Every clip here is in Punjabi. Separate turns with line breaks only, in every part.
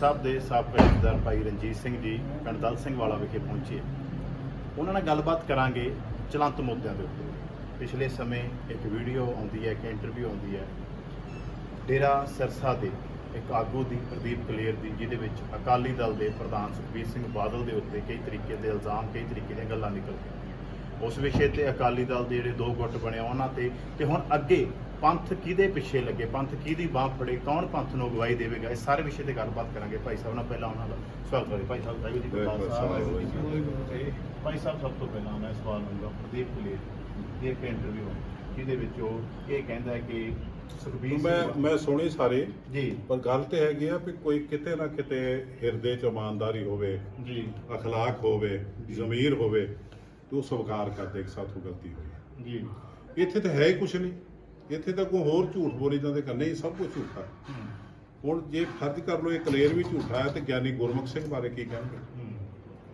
ਸਾਹਿਬ ਦੇ ਸਾਬਕਾ ਜਥੇਦਾਰ ਭਾਈ ਰਣਜੀਤ ਸਿੰਘ ਜੀ ਪਿੰਡ ਦਲ ਸਿੰਘ ਵਾਲਾ ਵਿਖੇ ਪਹੁੰਚੇ। ਉਹਨਾਂ ਨਾਲ ਗੱਲਬਾਤ ਕਰਾਂਗੇ ਚਲੰਤ ਮੁੱਦਿਆਂ ਦੇ ਉੱਤੇ। ਪਿਛਲੇ ਸਮੇਂ ਇੱਕ ਵੀਡੀਓ ਆਉਂਦੀ ਹੈ, ਇੱਕ ਇੰਟਰਵਿਊ ਆਉਂਦੀ ਹੈ। ਡੇਰਾ ਸਿਰਸਾ ਦੇ ਇੱਕ ਆਗੂ ਦੀ, ਪ੍ਰਦੀਪ ਕਲੇਰ ਦੀ, ਜਿਹਦੇ ਵਿੱਚ ਅਕਾਲੀ ਦਲ ਦੇ ਪ੍ਰਧਾਨ ਸੁਖਬੀਰ ਸਿੰਘ ਬਾਦਲ ਦੇ ਉੱਤੇ ਕਈ ਤਰੀਕੇ ਦੇ ਇਲਜ਼ਾਮ, ਕਈ ਤਰੀਕੇ ਦੀਆਂ ਗੱਲਾਂ ਨਿਕਲ ਗਈਆਂ ਉਸ ਵਿਸ਼ੇ ਤੇ ਅਕਾਲੀ ਦਲ ਦੇ ਜਿਹੜੇ ਦੋ ਗੁੱਟ ਬਣੇ ਉਹਨਾਂ ਤੇ। ਤੇ ਹੁਣ ਅੱਗੇ ਪੰਥ ਕਿਹਦੇ ਪਿੱਛੇ ਲੱਗੇ? ਪੰਥ ਕਿਹਦੀ ਬਾਹ ਫੜੇ? ਕੌਣ ਪੰਥ ਨੂੰ ਅਗਵਾਈ ਦੇਵੇਗਾ? ਇਸ ਸਾਰੇ ਵਿਸ਼ੇ ਤੇ ਗੱਲਬਾਤ ਕਰਾਂਗੇ। ਭਾਈ ਸਾਹਿਬ ਨਾਲ ਪਹਿਲਾਂ ਉਹਨਾਂ ਦਾ ਸਵਾਗਤ ਕਰਾਂਗੇ ਭਾਈ ਸਾਹਿਬ ਵਾਹਿਗੁਰੂ ਜੀ ਕਾ ਖਾਲਸਾ ਵਾਹਿਗੁਰੂ ਜੀ ਕੀ ਫਤਿਹ। ਭਾਈ ਸਾਹਿਬ ਸਭ ਤੋਂ ਪਹਿਲਾਂ ਮੈਂ ਸਵਾਲ ਲੂੰਗਾ ਪ੍ਰਦੀਪ ਕਲੇਰ ਦੀ ਇੱਕ ਇੰਟਰਵਿਊ ਜਿਹਦੇ ਵਿੱਚ ਉਹ ਇਹ ਕਹਿੰਦਾ ਹੈ ਕਿ ਸੁਖਬੀਰ
ਮੈਂ ਮੈਂ ਸੁਣੀ ਸਾਰੀ।
ਜੀ।
ਪਰ ਗੱਲ ਤੇ ਹੈਗੀ ਆ ਵੀ ਕੋਈ ਕਿਤੇ ਨਾ ਕਿਤੇ ਹਿਰਦੇ ਚ ਇਮਾਨਦਾਰੀ ਹੋਵੇ
ਜੀ।
ਅਖਲਾਕ ਹੋਵੇ ਜ਼ਮੀਰ ਹੋਵੇ। ਤੇ ਉਹ ਸਵੀਕਾਰ ਕਰਦੇ ਇੱਕ ਸਾਥੋਂ ਗਲਤੀ ਹੋਈ।
ਜੀ।
ਇੱਥੇ ਤਾਂ ਹੈ ਹੀ ਕੁਛ ਨਹੀਂ। ਇੱਥੇ ਤਾਂ ਕੋਈ ਹੋਰ ਝੂਠ ਬੋਲੀ ਜਾਂਦੇ ਕਰਨੇ ਹੀ ਸਭ ਕੁਝ ਝੂਠਾ ਹੁਣ ਜੇ ਫਰਜ਼ ਕਰ ਲਓ ਇਹ ਕਲੇਰ ਵੀ ਝੂਠਾ ਹੈ ਤੇ ਗਿਆਨੀ ਗੁਰਮੁਖ ਸਿੰਘ ਬਾਰੇ ਕੀ ਕਹਿਣਗੇ?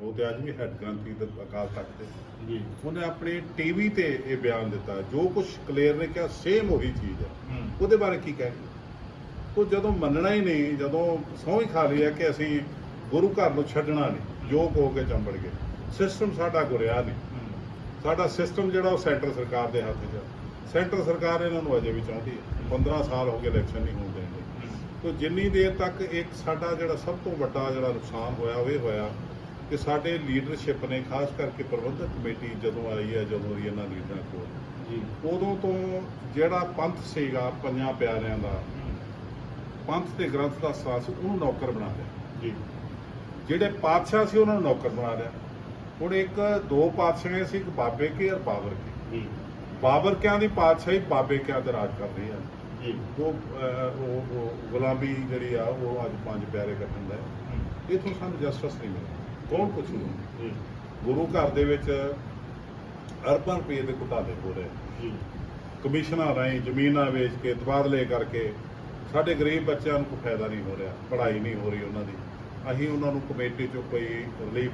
ਉਹ ਤੇ ਅੱਜ ਵੀ ਹੈੱਡ ਗ੍ਰੰਥੀ ਦੇ ਅਕਾਲ ਤਖਤ ਤੇ
ਜੀ।
ਉਹਨੇ ਆਪਣੇ ਟੀਵੀ ਤੇ ਇਹ ਬਿਆਨ ਦਿੱਤਾ। ਜੋ ਕੁਝ ਕਲੇਰ ਨੇ ਕਿਹਾ ਸੇਮ ਉਹੀ ਚੀਜ਼ ਹੈ। ਉਹਦੇ ਬਾਰੇ ਕੀ ਕਹਿਣਗੇ? ਉਹ ਜਦੋਂ ਮੰਨਣਾ ਹੀ ਨਹੀਂ ਜਦੋਂ ਸਹੁੰ ਹੀ ਖਾ ਲਈ ਹੈ ਕਿ ਅਸੀਂ ਗੁਰੂ ਘਰ ਨੂੰ ਛੱਡਣਾ ਨਹੀਂ ਯੋਗ ਹੋ ਕੇ ਚੰਬੜ ਗਏ। ਸਿਸਟਮ ਸਾਡਾ ਗੁਰਿਆ ਨਹੀਂ। ਸਾਡਾ ਸਿਸਟਮ ਜਿਹੜਾ ਉਹ ਸੈਂਟਰ ਸਰਕਾਰ ਦੇ ਹੱਥ 'ਚ ਹੈ ਸੈਂਟਰ ਸਰਕਾਰ ਇਹਨਾਂ ਨੂੰ ਅਜੇ ਵੀ ਚਾਹੁੰਦੀ ਹੈ 15 ਸਾਲ ਹੋ ਗਏ ਇਲੈਕਸ਼ਨ ਨਹੀਂ ਹੋਣ ਦੇਣਗੇ
ਹੂੰ,
ਤੋ ਜਿੰਨੀ ਦੇਰ ਤੱਕ ਇੱਕ ਸਾਡਾ ਜਿਹੜਾ ਸਭ ਤੋਂ ਵੱਡਾ ਜਿਹੜਾ ਨੁਕਸਾਨ ਹੋਇਆ ਉਹ ਇਹ ਹੋਇਆ ਕਿ ਸਾਡੇ ਲੀਡਰਸ਼ਿਪ ਨੇ ਖਾਸ ਕਰਕੇ ਪ੍ਰਬੰਧਕ ਕਮੇਟੀ ਜਦੋਂ ਆਈ ਹੈ ਜਦੋਂ ਦੀ ਇਹਨਾਂ ਲੀਡਰਾਂ ਕੋਲ
ਜੀ।
ਉਦੋਂ ਤੋਂ ਜਿਹੜਾ ਪੰਥ ਸੀਗਾ ਪੰਜਾਂ ਪਿਆਰਿਆਂ ਦਾ ਪੰਥ ਤੇ ਗ੍ਰੰਥ ਦਾ ਸਾਥ ਸੀ ਉਹਨੂੰ ਨੌਕਰ ਬਣਾ ਲਿਆ।
ਜੀ।
ਜਿਹੜੇ ਪਾਤਸ਼ਾਹ ਸੀ ਉਹਨਾਂ ਨੂੰ ਨੌਕਰ ਬਣਾ ਲਿਆ। ਹੁਣ ਇੱਕ ਦੋ ਪਾਤਸ਼ਾਹ ਸੀ ਇੱਕ ਬਾਬੇ ਕੇ ਔਰ ਬਾਬਰ ਕੇ।
ਜੀ।
ਬਾਬਰ ਕਿਆਂ ਦੀ ਪਾਤਸ਼ਾਹੀ ਬਾਬੇ ਕਿਆਂ ਤੇ ਰਾਜ ਕਰ ਰਹੀ ਆ?
ਜੀ।
ਉਹ ਅਹ, ਉਹ ਉਹ ਗੁਲਾਮੀ ਜਿਹੜੀ ਆ ਉਹ ਅੱਜ ਪੰਜ ਪਿਆਰੇ ਕੱਟਣ ਦਾ
ਹੂੰ,
ਇਥੋਂ ਸਾਨੂੰ ਜਸਟਿਸ ਨਹੀਂ ਮਿਲਦੀ ਕੌਣ ਪੁੱਛੂ
ਜੀ।
ਗੁਰੂ ਘਰ ਦੇ ਵਿੱਚ ਅਰਬਾਂ ਰੁਪਏ ਦੇ ਘੁਟਾਲੇ ਹੋ ਰਹੇ।
ਜੀ।
ਕਮਿਸ਼ਨਾਂ ਰਾਹੀਂ ਜ਼ਮੀਨਾਂ ਵੇਚ ਕੇ ਤਬਾਦਲੇ ਕਰਕੇ ਸਾਡੇ ਗਰੀਬ ਬੱਚਿਆਂ ਨੂੰ ਕੋਈ ਫਾਇਦਾ ਨਹੀਂ ਹੋ ਰਿਹਾ। ਪੜ੍ਹਾਈ ਨਹੀਂ ਹੋ ਰਹੀ ਉਹਨਾਂ ਦੀ। ਅਸੀਂ ਉਹਨਾਂ ਨੂੰ ਕਮੇਟੀ ਚੋਂ ਕੋਈ ਰਿਲੀਫ